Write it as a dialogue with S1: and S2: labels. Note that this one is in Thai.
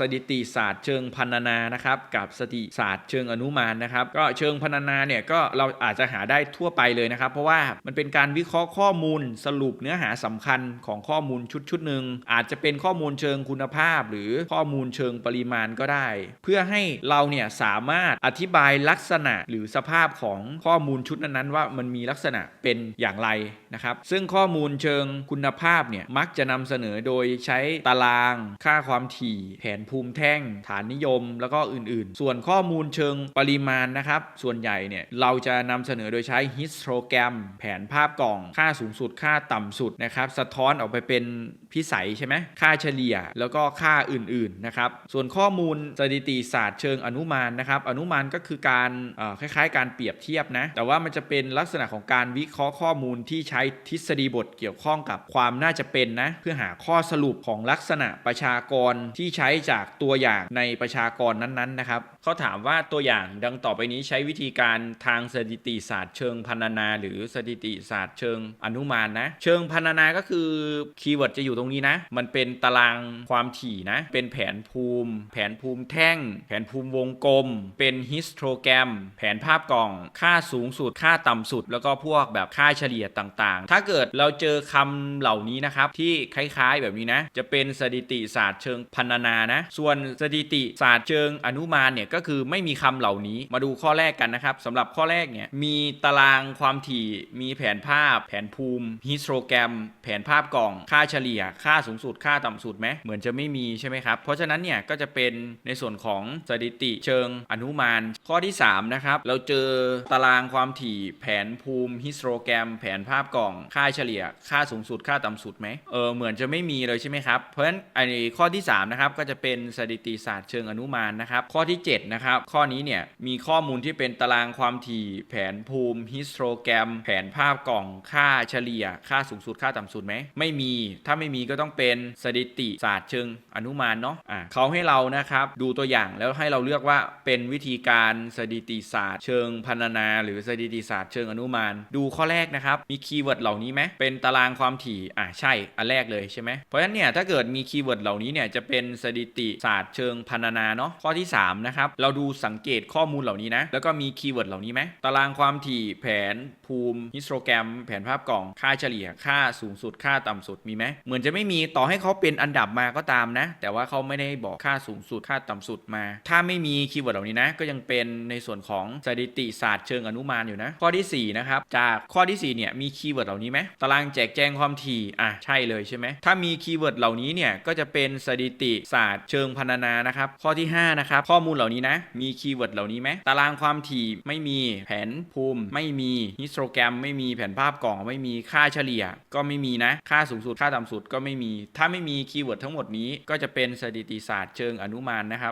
S1: สถิติศาสตร์เชิงพรรณนานะครับกับสถิติศาสตร์เชิงอนุมานนะครับก็เชิงพรรณนาเนี่ยก็เราอาจจะหาได้ทั่วไปเลยนะครับ เพราะว่ามันเป็นการวิเคราะห์ข้อมูลสรุปเนื้อหาสำคัญของข้อมูลชุดชุดหนึ่งอาจจะเป็นข้อมูลเชิงคุณภาพ หรือข้อมูลเชิงปริมาณก็ได้ เพื่อให้เราเนี่ยสามารถอธิบายลักษณะหรือสภาพของข้อมูลชุดนั้นๆ ว่ามันมีลักษณะเป็นอย่างไรนะครับ ซึ่งข้อมูลเชิงคุณภาพเนี่ยมักจะนำเสนอโดยใช้ตาราง ค่าความถี่แผนภูมิแท่ง ฐานนิยม แล้วก็อื่นๆ ส่วนข้อมูลเชิงปริมาณนะครับ ส่วนใหญ่เนี่ยเราจะนำเสนอโดยใช้ฮิสโตรแกรมแผนภาพกล่อง ค่าสูงสุด ค่าต่ำสุดนะครับ สะท้อนออกไปเป็นพิสัยใช่ไหมค่าเฉลี่ย แล้วก็ค่าอื่นๆนะครับ ส่วนข้อมูลสถิติศาสตร์เชิงอนุมานนะครับ อนุมานก็คือการคล้ายๆ การเปรียบเทียบนะ แต่ว่ามันจะเป็นลักษณะของการวิเคราะห์ข้อมูลที่ใช้ทฤษฎีบทเกี่ยวข้องกับความน่าจะเป็นนะ เพื่อหาข้อสรุปของลักษณะประชากรที่ใช้จากตัวอย่างในประชากรนั้นๆนะครับเขาถามว่าตัวอย่างดังต่อไปนี้ใช้วิธีการทางสถิติศาสตร์เชิงพรรณนา หรือสถิติศาสตร์เชิงอนุมานนะ เชิงพรรณนาก็คือคีย์เวิร์ดจะอยู่ตรงนี้นะ มันเป็นตารางความถี่นะ เป็นแผนภูมิ แผนภูมิแท่ง แผนภูมิวงกลม เป็นฮิสโตรแกรม แผนภาพกล่อง ค่าสูงสุด ค่าต่ำสุด แล้วก็พวกแบบค่าเฉลี่ยต่างๆ ถ้าเกิดเราเจอคำเหล่านี้นะครับที่คล้ายๆแบบนี้นะ จะเป็นสถิติศาสตร์เชิงพรรณนานะส่วนสถิติศาสตร์เชิงอนุมานเนี่ยก็คือไม่มีคำเหล่านี้มาดูข้อแรกกันนะครับสำหรับข้อแรกเนี่ยมีตารางความถี่มีแผนภาพ แผนภูมิฮิสโตรแกรม แผนภาพกล่องค่าเฉลี่ย ค่าสูงสุดค่าต่ำสุดไหมเหมือนจะไม่มีใช่ไหมครับ เพราะฉะนั้นเนี่ยก็จะเป็นในส่วนของสถิติเชิงอนุมาน ข้อที่ 3 นะครับ เราเจอตารางความถี่แผนภูมิฮิสโตรแกรม แผนภาพกล่อง ค่าเฉลี่ย ค่าสูงสุดค่าต่ำสุดไหมเออเหมือนจะไม่มีเลยใช่ไหมครับเพราะฉะนั้นไอ้ข้อที่3นะครับก็จะเป็น็นสถิติศาสตร์เชิงอนุมานนะครับ ข้อที่ 7 นะครับ ข้อนี้เนี่ยมีข้อมูลที่เป็นตารางความถี่แผนภูมิฮิสโตรแกรม แผนภาพกล่องค่าเฉลี่ย ค่าสูงสุดค่าต่ำสุดไหมไม่มี ถ้าไม่มีก็ต้องเป็นสถิติศาสตร์เชิงอนุมานเนาะอะเขาให้เรานะครับดูตัวอย่างแล้วให้เราเลือกว่าเป็นวิธีการสถิติศาสตร์เชิงพรรณนา หรือสถิติศาสตร์เชิงอนุมาน ดูข้อแรกนะครับมีคีย์เวิร์ดเหล่านี้ไหมเป็นตารางความถี่อะใช่อันแรกเลยใช่ไหมเพราะฉะนั้นเนี่ยถ้าเกิดมีคีย์เวิร์ดเหล่านี้เนี่ยจะเป็นสถิติศาสตร์เชิงพรรณนาเนาะข้อที่สามนะครับเราดูสังเกตข้อมูลเหล่านี้นะแล้วก็มีคีย์เวิร์ดเหล่านี้ไหมตารางความถี่แผนภูมิฮิสโตรแกรม แผนภาพกล่องค่าเฉลี่ยค่าสูงสุดค่าต่ำสุดมีไหมเหมือนจะไม่มีต่อให้เขาเป็นอันดับมาก็ตามนะ แต่ว่าเขาไม่ได้บอกค่าสูงสุดค่าต่ำสุดมา ถ้าไม่มีคีย์เวิร์ดเหล่านี้นะก็ยังเป็นในส่วนของสถิติศาสตร์เชิงอนุมานอยู่นะ ข้อที่4นะครับจากข้อที่4เนี่ยมีคีย์เวิร์ดเหล่านี้ไหมตารางแจกแจงความถี่อะใช่เลยใช่ไหมถ้ามีคีย์เวิร์ดเหล่านี้เนี่ยก็จะเป็นสถิติศาสตร์เชิงพรรณนานะครับ ข้อที่ 5 นะครับ ข้อมูลเหล่านี้นะ มีคีย์เวิร์ดเหล่านี้ไหมตารางความถี่ไม่มีแผนภูมิ ไม่มีฮิสโตรแกรม ไม่มีแผนภาพกล่องไม่มีค่าเฉลี่ย ก็ไม่มีนะ ค่าสูงสุดค่าต่ำสุดก็ไม่มี ถ้าไม่มีคีย์เวิร์ดทั้งหมดนี้ก็จะเป็นสถิติศาสตร์เชิงอนุมานนะครับ